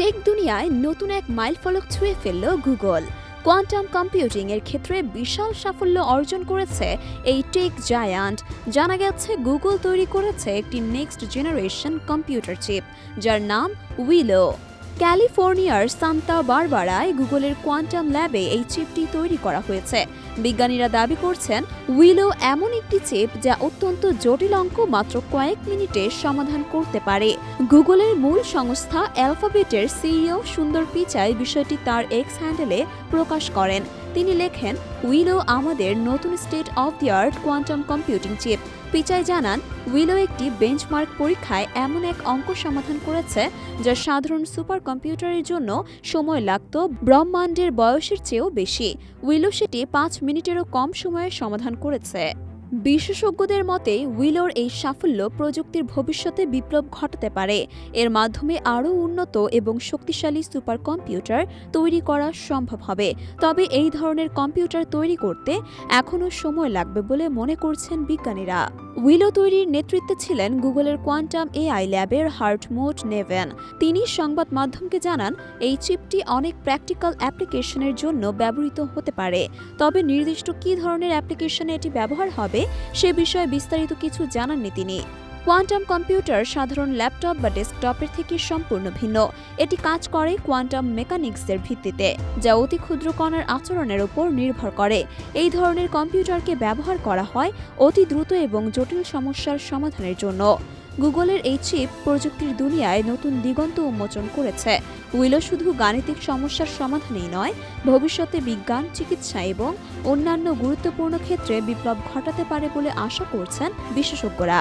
Take দুনিয়ায় নতুন এক মাইলফলক ছুঁয়ে ফেলল গুগল। কোয়ান্টাম কম্পিউটিং এর ক্ষেত্রে বিশাল সাফল্য অর্জন করেছে এই টেক জায়ান্ট। জানা গেছে, গুগল তৈরি করেছে একটি নেক্সট জেনারেশন কম্পিউটার চিপ, যার নাম উইলো। ক্যালিফোর্নিয়ার সান্তা বারবারায় গুগলের কোয়ান্টাম ল্যাবে এই চিপটি তৈরি করা হয়েছে। বিজ্ঞানীরা দাবি করছেন, উইলো এমন একটি চিপ যা অত্যন্ত জটিল অঙ্ক মাত্র কয়েক মিনিটে সমাধান করতে পারে। গুগলের মূল সংস্থা অ্যালফাবেটের সিইও সুন্দর পিচাই বিষয়টি তার এক্স হ্যান্ডেলে প্রকাশ করেন। তিনি লেখেন, উইলো আমাদের নতুন state of the art quantum computing chip. Pichai জানান, উইলো একটি বেঞ্চমার্ক পরীক্ষায় এমন এক অঙ্ক সমাধান করেছে যা সাধারণ সুপার কম্পিউটারের জন্য সময় লাগত ব্রহ্মাণ্ডের বয়সের চেয়েও বেশি। উইলো সেটি পাঁচ মিনিটেরও কম সময়ে সমাধান করেছে। বিশেষজ্ঞদের মতে, উইলোর এই সাফল্য প্রযুক্তির ভবিষ্যতে বিপ্লব ঘটাতে পারে। এর মাধ্যমে আরও উন্নত এবং শক্তিশালী সুপার কম্পিউটার তৈরি করা সম্ভব হবে। তবে এই ধরনের কম্পিউটার তৈরি করতে এখনও সময় লাগবে বলে মনে করছেন বিজ্ঞানীরা। উইলো তৈরির নেতৃত্বে ছিলেন গুগলের কোয়ান্টাম এআই ল্যাবের হার্ট হার্টমোট নেভেন। তিনি সংবাদ মাধ্যমকে জানান, এই চিপটি অনেক প্র্যাকটিক্যাল অ্যাপ্লিকেশনের জন্য ব্যবহৃত হতে পারে। তবে নির্দিষ্ট কী ধরনের অ্যাপ্লিকেশনে এটি ব্যবহার হবে, সে বিষয়ে বিস্তারিত কিছু জানাননি তিনি। কোয়ান্টাম কম্পিউটার সাধারণ ল্যাপটপ বা ডেস্কটপের থেকে সম্পূর্ণ ভিন্ন। এটি কাজ করে কোয়ান্টাম মেকানিক্সের ভিত্তিতে, যা অতি ক্ষুদ্র কণার আচরণের উপর নির্ভর করে। এই ধরনের কম্পিউটারকে ব্যবহার করা হয় অতি দ্রুত এবং জটিল সমস্যার সমাধানের জন্য। গুগলের এই চিপ প্রযুক্তির দুনিয়ায় নতুন দিগন্ত উন্মোচন করেছে। উইলো শুধু গাণিতিক সমস্যার সমাধানেই নয়, ভবিষ্যতে বিজ্ঞান, চিকিৎসা এবং অন্যান্য গুরুত্বপূর্ণ ক্ষেত্রে বিপ্লব ঘটাতে পারে বলে আশা করছেন বিশেষজ্ঞরা।